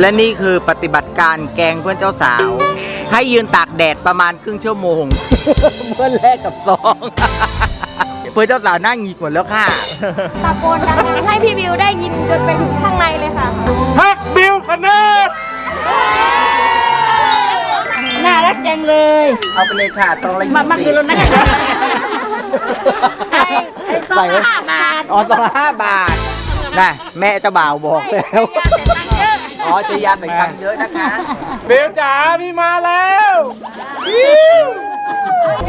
และนี่คือปฏิบัติการแกล้งเพื่อนเจ้าสาว ให้ยืนตากแดดประมาณครึ่งชั่วโมง เพื่อนแรกกับสองเพื่อนเจ้าสาวนั่งหงิกหมดแล้วค่ะตะโกนดังๆให้พี่บิวได้ยินจนไปถึงข้างในเลยค่ะฮักบิวคะแนนน่ารักจังเลยเอาไปเลยค่ะตรงละมามาคือรถนักการไอ้ไอ้สองใส่ไว้ห้าบาท อ๋อตองละห้าบาทนะแม่เจ้าบ่าวบอกแล้ว อ๋อจะยานแต่งตังค์เยอะนะคะ เบลจ๋าพี่มาแล้ว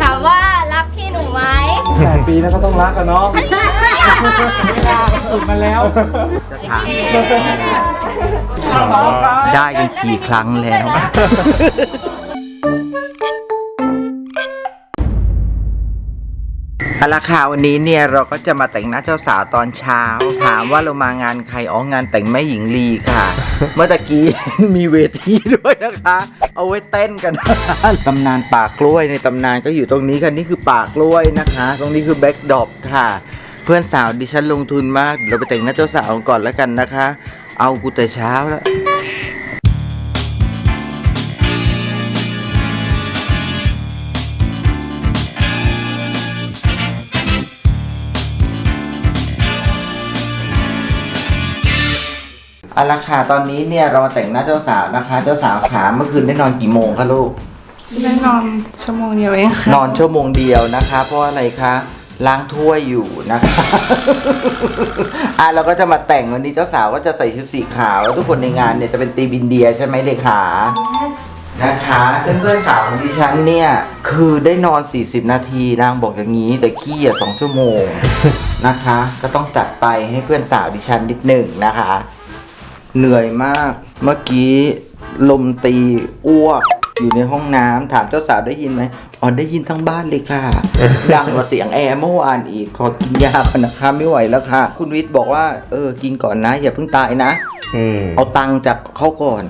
ถามว่ารักพี่หนูไหมแปดปีแล้วก็ต้องรักกันเนาะเวลาสุดมาแล้วจะถามได้กันกี่ครั้งแล้วเอาละค่ะวันนี้เนี่ยเราก็จะมาแต่งหน้าเจ้าสาวตอนเช้า ถามว่าเรามางานใครอ๋องานแต่งแม่หญิงลีค่ะ เมื่อตะกี้มีเวทีด้วยนะคะ เอาไว้เต้นกันตำนานป่ากล้วยในตำนานก็อยู่ตรงนี้ค่ะนี่คือป่ากล้วยนะคะ ตรงนี้คือแบ็กดอปค่ะ เพื่อนสาวดิฉันลงทุนมากเดี๋ยวเราไปแต่งหน้าเจ้าสาวก่อนแล้วกันนะคะ เอากูแต่เช้าแล้ว เอาละค่ะตอนนี้เนี่ยเรามาแต่งหน้าเจ้าสาวนะคะ เจ้าสาวขาเมื่อคืนได้นอนกี่โมงคะลูกได้นอนชั่วโมงเดียวเองค่ะนอนชั่วโมงเดียวนะคะ เพราะอะไรคะล้างถ้วยอยู่นะคะ อะเราก็จะมาแต่งวันนี้เจ้าสาวก็จะใส่ชุดสีขาวแล้วทุกคนในงานเนี่ยจะเป็นตีมอินเดียใช่ไหมเลขา นะคะซึ่งเพื่อนสาวของดิฉันเนี่ย คือได้นอน 40 นาทีนางบอกอย่างนี้ แต่ขี้อะสองชั่วโมง นะคะ ก็ต้องจัดไปให้เพื่อนสาวดิฉันนิดหนึ่งนะคะ เหนื่อยมาก เมื่อกี้ลมตีอ้วกอยู่ในห้องน้ำถามเจ้าสาวได้ยินไหมอ๋อได้ยินทั้งบ้านเลยค่ะ ดังกว่าเสียงแอร์เมื่อวานอีก ขอกินยาก่อนนะคะไม่ไหวแล้วค่ะ คุณวิทย์บอกว่า เออ กินก่อนนะ อย่าเพิ่งตายนะอืมเอาตังค์จากเขาก่อน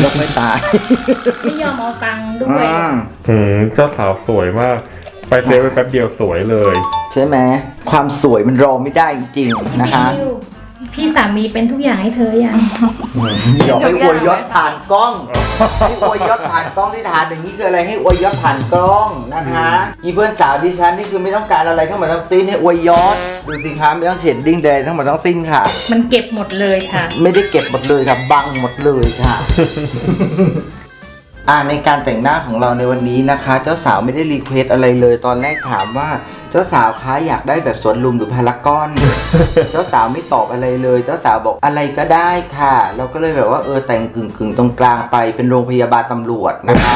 แล้วไม่ตาย ไม่ยอมเอาตังค์ด้วยอืมอืมเจ้าสาวสวยมาก ไปเซฟไปแป๊บเดียวสวยเลย ใช่ไหมความสวยมันรอไม่ได้จริงๆนะคะ พี่บิวพี่สามีเป็นทุกอย่างให้เธออย่าง เดี๋ยวให้อวยยศผ่านกล้องให้อวยยศผ่านกล้องที่ฐานอย่างนี้คืออะไรให้อวยยศผ่านกล้องนะคะอีเพื่อนสาวดิฉันนี่คือไม่ต้องการอะไรทั้งหมดทั้งสิ้นให้อวยยศดูสิคะไม่ต้องเฉดดิ้งแดงทั้งหมดทั้งสิ้นค่ะ มันเก็บหมดเลยค่ะ ไม่ได้เก็บหมดเลยค่ะบังหมดเลยค่ะอ่าในการแต่งหน้าของเราในวันนี้นะคะ เจ้าสาวไม่ได้รีเควสอะไรเลย ตอนแรกถามว่า เจ้าสาวคะอยากได้แบบสวนลุมหรือพารากอน เจ้าสาวไม่ตอบอะไรเลย เจ้าสาวบอกอะไรก็ได้ค่ะ เราก็เลยแบบว่าเออแต่งกึ่งกึ่งๆตรงกลางไปเป็นโรงพยาบาลตำรวจนะคะ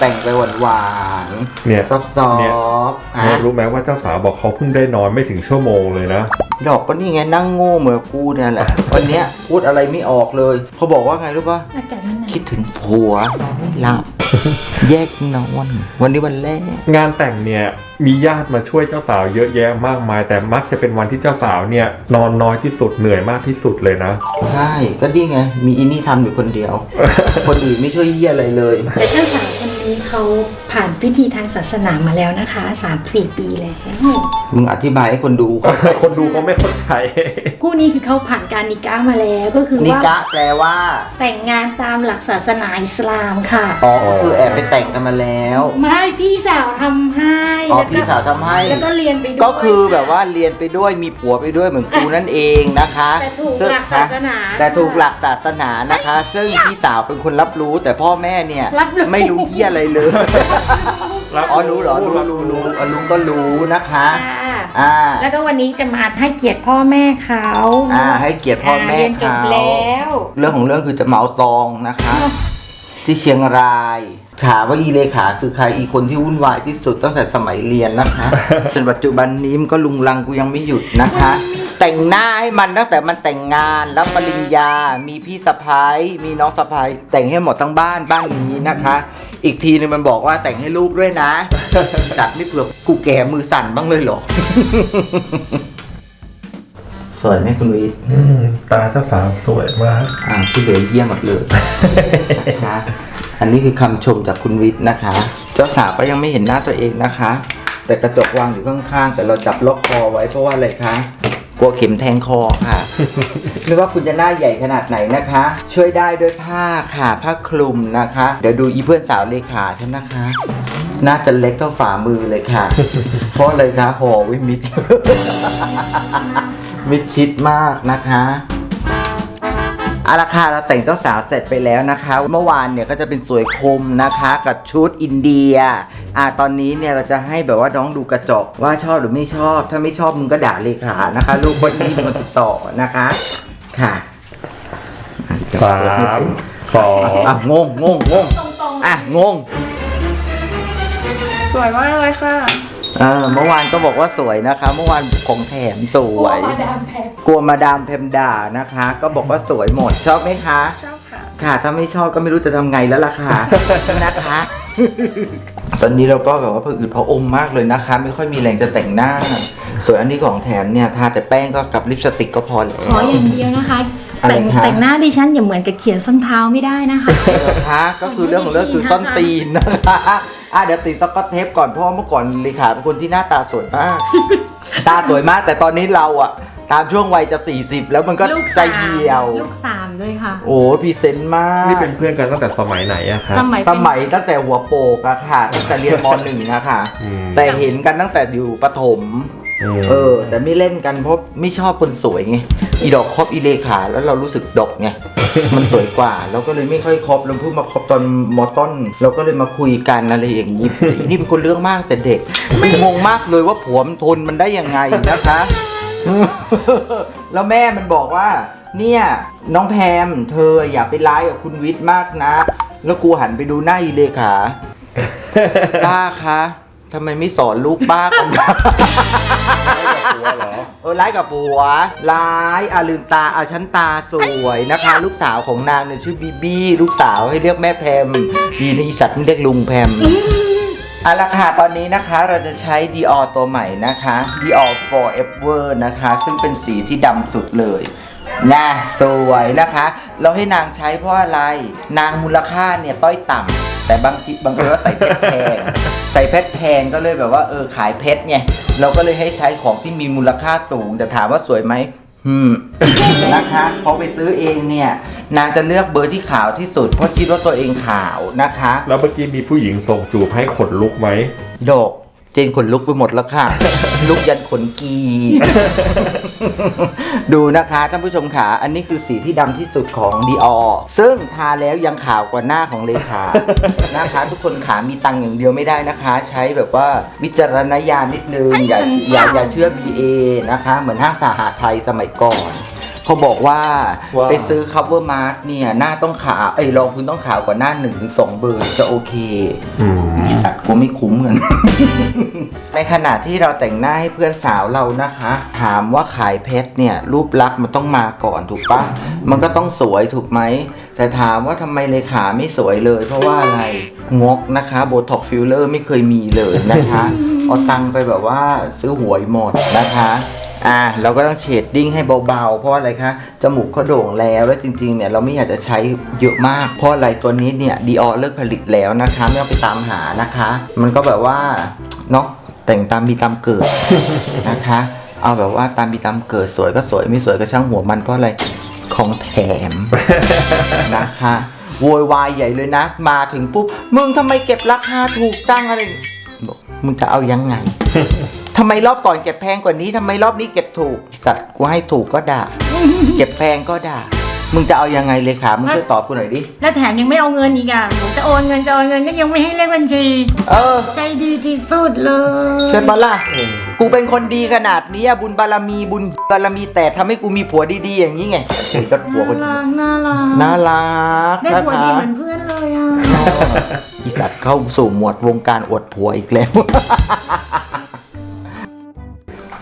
แต่งไปหวานหวานๆเนี่ยซอฟซอเนี่ยฟเนี่ยรู้ไหมว่าเจ้าสาวบอกเขาเพิ่งได้นอนไม่ถึงชั่วโมงเลยนะดอกก็นี่ไงนั่งโง่เหมือนกูเนี่ยแหละวันเนี้ยพูดอะไรไม่ออกเลยเขาบอกว่าไงรู้ปะอากาศมันหนาวคิดถึงผัวนอนไม่หลับแยกนอนวันนี้วันแรกงานแต่งเนี่ยมีญาติมาช่วยเจ้าสาวเยอะแยะมากมาย แต่มักจะเป็นวันที่เจ้าสาวเนี่ยนอนน้อยที่สุดเหนื่อยมากที่สุดเลยนะ ใช่ ก็นี่ไง มีอินี่ทำอยู่คนเดียว คนอื่นไม่ช่วยเยี่ยอะไรเลย แต่เจ้าสาวค นนี้เขาผ่านพิธีทางศาสนามาแล้วนะคะสามสี่ปีแล้วมึงอธิบายให้คนดูเขาคนดูเขาไม่เข้าใจคู่นี้คือเขาผ่านการนิก้ามาแล้วก็คือนิว่ากะแปลว่าแต่งงานตามหลักศาสนาอิสลามค่ะ อ๋อก็คือแอบไปแต่งกันมาแล้ว ไม่พี่สาวทำให้อ๋อแล้วก็พี่สาวทำให้ แล้วก็เรียนไปด้วยก็คือแบบว่าเรียนไปด้วยมีผัวไปด้วยเหมือนกูนั่นเองนะคะแต่ถูกซึ่งหลักศาสนาแต่ถูกหลักศาสนานะคะ ซึ่งพี่สาวเป็นคนรับรู้แต่พ่อแม่เนี่ยรับรู้ ไม่รู้เยี่ยอะไรเลยอ๋อรู้เหรอรู้รู้รู้อ๋อลุงก็รู้นะคะค่ะอ่า แล้วก็วันนี้จะมาให้เกียรติพ่อแม่เขาอ่า ให้เกียรติพ่อแม่เรียนจบเขาแล้วเรื่องของเรื่องคือจะเหมาซองนะคะ ที่เชียงรายถามว่าอีเลขาคือใครอีคนที่วุ่นวายที่สุดตั้งแต่สมัยเรียนนะคะจนปัจจุบันนี้มันก็ลุงลังกูยังไม่หยุดนะคะ แต่งหน้าให้มันตั้งแต่มันแต่งงานรับปริญญา มีพี่สะพ้ายมีน้องสะพ้ายแต่งให้หมดทั้งบ้านบ้านนี้นะคะ อีกทีนึงมันบอกว่าแต่งให้ลูกด้วยนะ จัดไม่เผื่อกูแก่มือสั่นบ้างเลยเหรอ สวยไหมคุณวิทย์อืมตาเจ้าสาวสวยมาก อ่าที่เหลือเยี่ยมหมดเลยนะคะอันนี้คือคำชมจากคุณวิทย์นะคะ เจ้าสาวก็ยังไม่เห็นหน้าตัวเองนะคะ แต่กระจกวางอยู่ข้างๆ แต่เราจับล็อกคอไว้เพราะว่าอะไรคะ กลัวเข็มแทงคอค่ะ ไม่ว่าคุณจะหน้าใหญ่ขนาดไหนนะคะ ช่วยได้ด้วยผ้าค่ะ ผ้าคลุมนะคะ เดี๋ยวดูอีเพื่อนสาวเลขาฉันนะคะ น่าจะเล็กเท่าฝ่ามือเลยค่ะ เพราะเลยคะห่อไวิมิด มิดชิดมากนะคะเอาราคาเราแต่งเจ้าสาวเสร็จไปแล้วนะคะ เมื่อวานเนี่ยก็จะเป็นสวยคมนะคะกับชุดอินเดีย อ่าตอนนี้เนี่ยเราจะให้แบบว่าน้องดูกระจกว่าชอบหรือไม่ชอบ ถ้าไม่ชอบมึงก็ด่าเลขานะคะ ลูกคนนี้มึงติดต่อนะคะค่ะอะสามสองอะงงงงงงอะงง สวยมากเลยค่ะ เออเมื่อวานก็บอกว่าสวยนะคะ เมื่อวานของแถมสวย มาดามแพงกลัวมาดามเพมด่านะคะ ก็บอกว่าสวยหมดชอบไหมคะ ชอบค่ะ ค่ะถ้าไม่ชอบก็ไม่รู้จะทำไงแล้วล่ะค่ะ นะคะ ตอนนี้เราก็แบบว่าผะอืดผะอมมากเลยนะคะ ไม่ค่อยมีแรงจะแต่งหน้า ส่วนอันนี้ของแถมเนี่ยทาแต่แป้งก็กับลิปสติกก็พอแล้ว ขออย่างเดียวนะคะ อะไรแต่งคะ แต่งหน้าดิฉันอย่าเหมือนกับเขียนส้นเท้าไม่ได้นะคะ นะคะก็คือเรื่องของเรื่องคือซ่อนตีนนะคะ อะเดี๋ยวติดสกอตเทปก่อนเพราะว่าเมื่อก่อนเลขาเป็นคนที่หน้าตาสวยมาก ตาสวยมาก แต่ตอนนี้เราอะตามช่วงวัยจะ 40 แล้วมันก็ลูกใจสามเหี่ยว ลูกสามด้วยค่ะ โอ้พรีเซนต์มากนี่เป็นเพื่อนกันตั้งแต่สมัยไหนอะครับ สมัยสมัยตั้งแต่หัวโปกอะค่ะตั้งแต่เรียนมหนึ่งอะค่ะ อืม แต่เห็นกันตั้งแต่อยู่ประถมม เออ แต่ไม่เล่นกันเพราะไม่ชอบคนสวยไงอีดอกครบอีเลขาแล้วเรารู้สึกดกไงมันสวยกว่าเราก็เลยไม่ค่อยครบเราเพิ่งมาครบตอนมอต้น เราก็เลยมาคุยกันอะไรอย่างนี้นี่เป็นคนเรื่องมากแต่เด็กไม่งงมากเลยว่าผัวมันทนมันได้ยังไงนะคะแล้วแม่มันบอกว่า เนี่ยน้องแพมเธออย่าไปร้ายกับคุณวิทย์มากนะ แล้วกูหันไปดูหน้าอีเลขาป้าคะ ทำไมไม่สอนลูกป้ากันคะเออร้ายกับผัว ร้ายอาลืมตาอาชั้นตาสวยนะคะ ลูกสาวของนางเนี่ยชื่อบีบี้ลูกสาวให้เรียกแม่แพมดีนะอีสัตว์ไม่เรียกลุงแพมเอาละค่ะตอนนี้นะคะเราจะใช้ Dior ตัวใหม่นะคะ Dior Forever นะคะ ซึ่งเป็นสีที่ดำสุดเลยนะสวยนะคะ เราให้นางใช้เพราะอะไร นางมูลค่าเนี่ยต้อยต่ำ แต่บางทีบางคนก็ใส่เพชรแพง ใส่เพชรแพงก็เลยแบบว่าเออขายเพชรไงเราก็เลยให้ใช้ของที่มีมูลค่าสูง แต่ถามว่าสวยไหมอืมนะคะพอไปซื้อเองเนี่ย นางจะเลือกเบอร์ที่ขาวที่สุดเพราะคิดว่าตัวเองขาวนะคะ แล้วเมื่อกี้มีผู้หญิงส่งจูบให้ขนลุกไหมโดก เจนขนลุกไปหมดแล้วค่ะ ลุกยันขนกี ดูนะคะท่านผู้ชมขาอันนี้คือสีที่ดำที่สุดของ Dior ซึ่งทาแล้วยังขาวกว่าหน้าของเลขา นะคะ ทุกคนขามีตังค์อย่างเดียวไม่ได้นะคะ ใช้แบบว่าวิจารณญาณนิดนึง อย่าอย่าอย่าเชื่อ BA นะคะ เหมือนห้างสาหาไทยสมัยก่อน เขาบอกว่าว่าไปซื้อ cover mark เนี่ยหน้าต้องขาวไอ้ยรองพื้นต้องขาวกว่าหน้าหนึ่งถึงสองเบอร์จะโอเคอืมไอ้สัตว์กูไม่คุ้มเงินในขณะที่เราแต่งหน้าให้เพื่อนสาวเรานะคะ ถามว่าขายเพชรเนี่ย รูปลักษณ์มันต้องมาก่อนถูกปะมันก็ต้องสวยถูกไหม แต่ถามว่าทำไมเลขาไม่สวยเลย เพราะว่าอะไรงกนะคะโบท็อกฟิลเลอร์ไม่เคยมีเลยนะคะ เอาตังค์ไปแบบว่าซื้อหวยหมดนะคะ อ่าเราก็ต้องเชดดิ้งให้เบาๆ เพราะอะไรคะ จมูกเขาโด่งแล้วแล้วจริงๆเนี่ยเราไม่อยากจะใช้เยอะมาก เพราะอะไรตัวนี้เนี่ยดีออเลิกผลิตแล้วนะคะ ไม่ต้องไปตามหานะคะ มันก็แบบว่าเนาะแต่งตามมีตามเกิดนะคะ เอาแบบว่าตามมีตามเกิดสวยก็สวยไม่สวยก็ช่างหัวมันเพราะอะไรของแถมนะคะโวยวายใหญ่เลยนะ มาถึงปุ๊บ มึงทำไมเก็บราคาถูกจังอะไร มึงจะเอายังไง ทำไมรอบก่อนเก็บแพงกว่านี้ทำไมรอบนี้เก็บถูก สัตว์กูให้ถูกก็ด่า เก็บแพงก็ด่า มึงจะเอายังไงเลยค่ะมึงช่วยตอบกูหน่อยดิ และแถมยังไม่เอาเงินอีกอะผมจะโอนเงินจะโอนเงินก็ยังไม่ให้เลขบัญชี เออ ใจดีที่สุดเลยใช่ปะล่ะกูเป็นคนดีขนาดนี้อะบุญบารมีบุญบารมีแต่ทำให้กูมีผัวดีๆอย่างนี้ไงไอ้ก็ผัวน่าคนดีรักน่ารักน่ารักได้นะผัวคะดีเหมือนเพื่อนเลยอะ อีสัตว์เข้าสู่หมวดวงการอวดผัวอีกแล้ว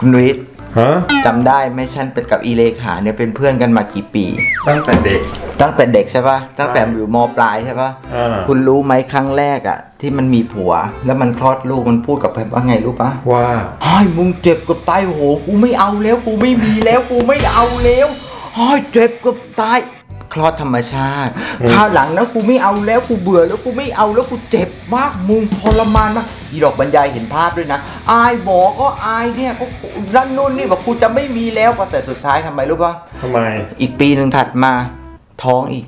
คุณวิทย์ฮะจำได้ไหมฉันเป็นกับอีเลขาเนี่ยเป็นเพื่อนกันมากี่ปี ตั้งแต่เด็ก ตั้งแต่เด็กใช่ปะตั้งแต่อยู่มปลายใช่ปะอ่าคุณรู้ไหมครั้งแรกอะที่มันมีผัว แล้วมันคลอดลูกมันพูดกับแพมว่าไงรู้ปะว่าไอ้ยมึงเจ็บกับตายโหกูไม่เอาแล้ว กูไม่มีแล้วกูไม่เอาแล้วไอ้ยเจ็บกับตาย คลอดธรรมชาติข้าวหลังนะกูไม่เอาแล้วกูเบื่อแล้วกูไม่เอาแล้วกูเจ็บมากมุงทรมานมากอีดอกบรรยายเห็นภาพด้วยนะ อายหมอก็อายเนี่ยก็นั่นนู่นนี่บอกกูจะไม่มีแล้วพอแต่สุดท้ายทำไมรู้ป่ะทำไม อีกปีหนึ่งถัดมาท้องอีก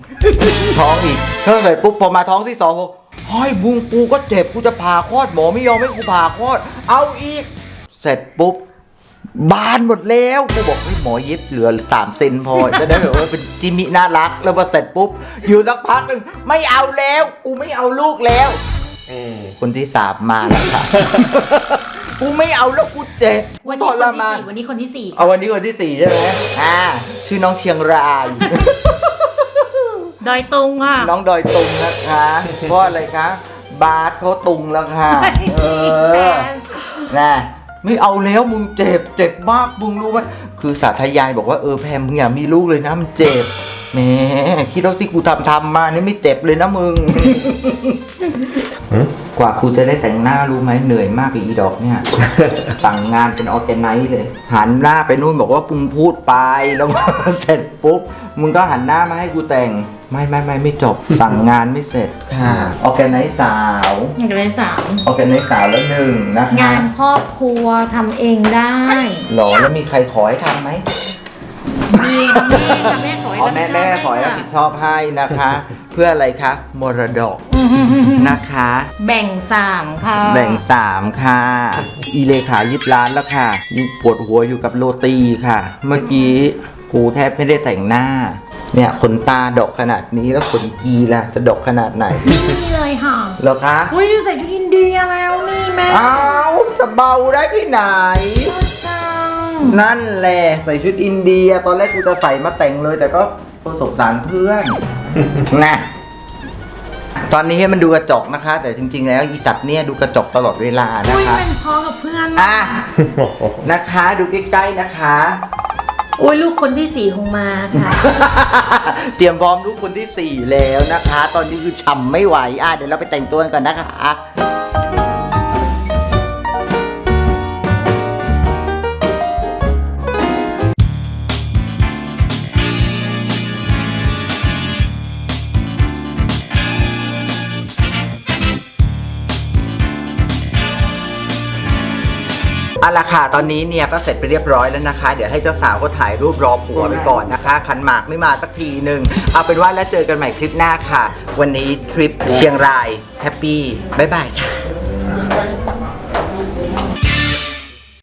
ท้องอีกเท่าไหร่ปุ๊บพอมาท้องที่สองบอกเฮ้ยบุงกูก็เจ็บกูจะผ่าคลอดหมอไม่ยอมให้กูผ่าคลอด เอาอีก เสร็จปุ๊บ บานหมดแล้วกูบอกให้ยหมอเย็บเหลือสามเซนพอ จะได้แบบว่าเป็นจิมิน่ารัก แล้วพอเสร็จปุ๊บ อยู่สักพักหนึ่งไม่เอาแล้ว กูไม่เอาลูกแล้ว อืมคนที่สามมาแล้วค่ะ กูไม่เอาแล้วกูเจ็บกูวันทนี้คนรที่มาน สี่วันนี้คนที่สี่เอาวันนี้คนที่สี่ใช่ไหมอ่า ชื่อน้องเชียงราย ดอยตุงอะ น้องดอยตุงนะคะ เพราะอะไรคะ บาสเขาตุงแล้วค่ะ เออ นะ ไม่เอาแล้วมึงเจ็บเจ็บมากมึงรู้ไหมคือสาธยายบอกว่าเออแพมมึงอย่ามีลูกเลยนะมันเจ็บแหมคิดว่าที่กูทำทำมานี่ไม่เจ็บเลยนะมึง กว่ากูจะได้แต่งหน้ารู้ไหมเหนื่อยมากอีดอกเนี่ย สั่งงานเป็นออร์แกไนซ์เลย หันหน้าไปนู่นบอกว่าปุงพูดไปแล้วเสร็จปุ๊บมึงก็หันหน้ามาให้กูแต่ง ไม่ไม่ไม่ไม่จบ สั่งงานไม่เสร็จค่ะออร์แกไนซ์สาวงานเป็นสามออร์แกไนซ์สาวแล้วหนึ่งนะคะงานครอบครัวทำเองได้หรอแล้วมีใครขอให้ทำไหมมีค่ะแม่ค่ะแม่ขอให้อ๋อรับแม่ผิดชอบแม่ให้ขอให้รับค่ะผิดชอบให้นะคะ เพื่ออะไรคะ มรดกนะคะ แบ่งสามค่ะ แบ่งสามค่ะ อีเลขายึดร้านแล้วค่ะนี่ปวดหัวอยู่กับโรตีค่ะ เมื่อกี้กูแทบไม่ได้แต่งหน้า เนี่ยขนตาดกขนาดนี้แล้วขนกีล่ะ จะดกขนาดไหนนี่เลยค่ะเหรอคะอุ้ยดูใส่ชุดอินเดียแล้วนี่แม่อ้าวจะเบาได้ที่ไหนจังนั่นแหละใส่ชุดอินเดีย ตอนแรกกูจะใส่มาแต่งเลยแต่ก็ประสบสารเพื่อน นะตอนนี้ให้มันดูกระจกนะคะ แต่จริง ๆ แล้วอีสัตว์เนี่ยดูกระจกตลอดเวลานะอุ้ยคะ เป็นพ่อกับเพื่อนอะ นะคะดูใกล้ๆนะคะ อุ้ยลูกคนที่สี่คงมาค่ะ เตรียมพร้อมลูกคนที่4แล้วนะคะ ตอนนี้คือฉ่ำไม่ไหว อะเดี๋ยวเราไปแต่งตัวกันก่อนนะคะ เอาละค่ะตอนนี้เนี่ยก็เสร็จไปเรียบร้อยแล้วนะคะ เดี๋ยวให้เจ้าสาวก็ถ่ายรูปรอผัวไปก่อนนะคะขันหมากไม่มาสักทีหนึ่งเอาเป็นว่าแล้วเจอกันใหม่คลิปหน้าค่ะ วันนี้ทริปเชียงรายแฮปปี้บ๊ายบายค่ะ